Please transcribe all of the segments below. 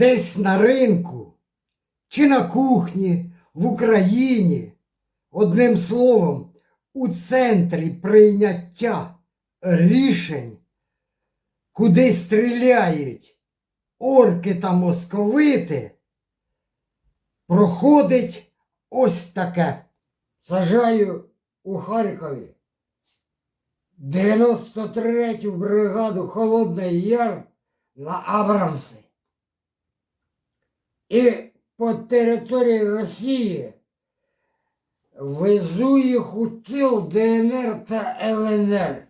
десь на ринку чи на кухні в Україні, одним словом, у центрі прийняття рішень, куди стріляють орки та московити, проходить ось таке. Сажаю у Харкові 93-ю бригаду Холодний Яр на Абрамси. І по території Росії везу їх у тил ДНР та ЛНР.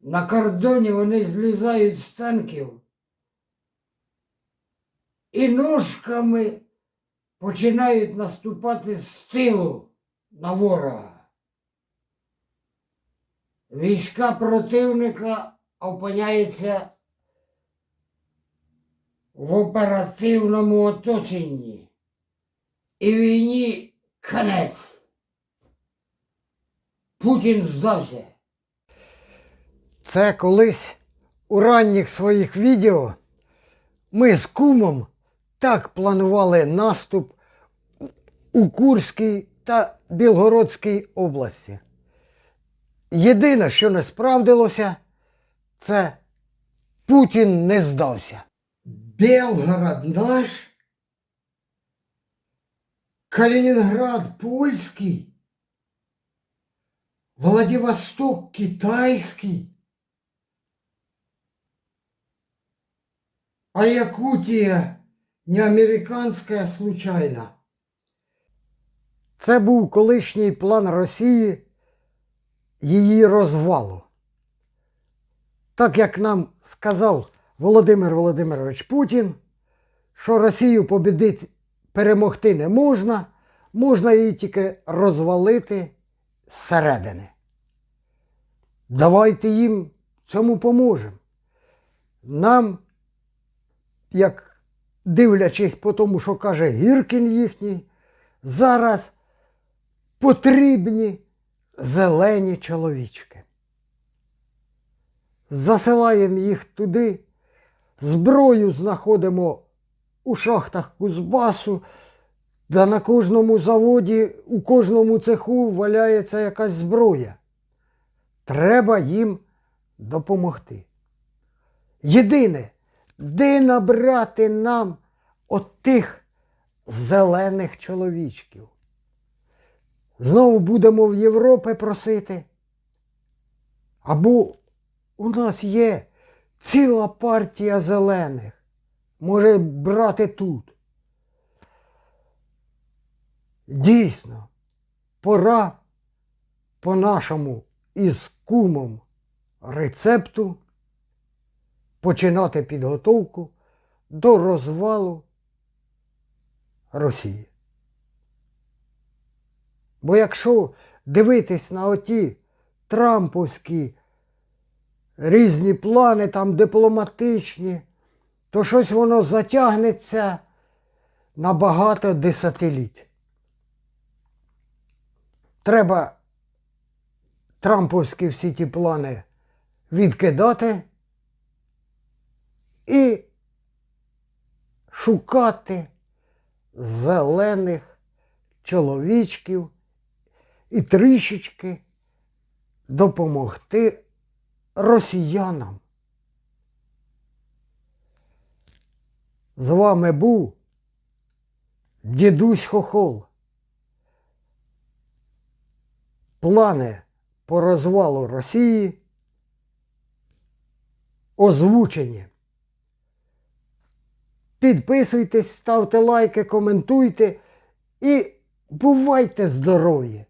На кордоні вони злізають з танків і ножками починають наступати з тилу на ворога. Війська противника опиняються в оперативному оточенні. І війні конець. Путін здався. Це колись у ранніх своїх відео ми з кумом так планували наступ у Курській та Білгородській області. Єдине, що не справдилося, це Путін не здався. Белгород наш, Калининград польський, Владивосток китайський, а Якутія не американська случайно. Це був колишній план Росії її розвалу. Так як нам сказав Володимир Володимирович Путін, що Росію побідити, перемогти не можна, можна її тільки розвалити зсередини. Давайте їм цьому поможемо. Нам, як дивлячись по тому, що каже Гіркін їхній, зараз потрібні зелені чоловічки. Засилаємо їх туди, зброю знаходимо у шахтах Кузбасу, да на кожному заводі, у кожному цеху валяється якась зброя. Треба їм допомогти. Єдине, де набрати нам от тих зелених чоловічків? Знову будемо в Європі просити. Або у нас є ціла партія зелених. Може брати тут. Дійсно, пора по нашому із кумом рецепту починати підготовку до розвалу Росії. Бо якщо дивитись на оті трамповські різні плани, там дипломатичні, то щось воно затягнеться на багато десятиліть. Треба трамповські всі ті плани відкидати і шукати зелених чоловічків і трішечки допомогти росіянам. З вами був дідусь Хохол. Плани по розвалу Росії озвучені. Підписуйтесь, ставте лайки, коментуйте і бувайте здорові!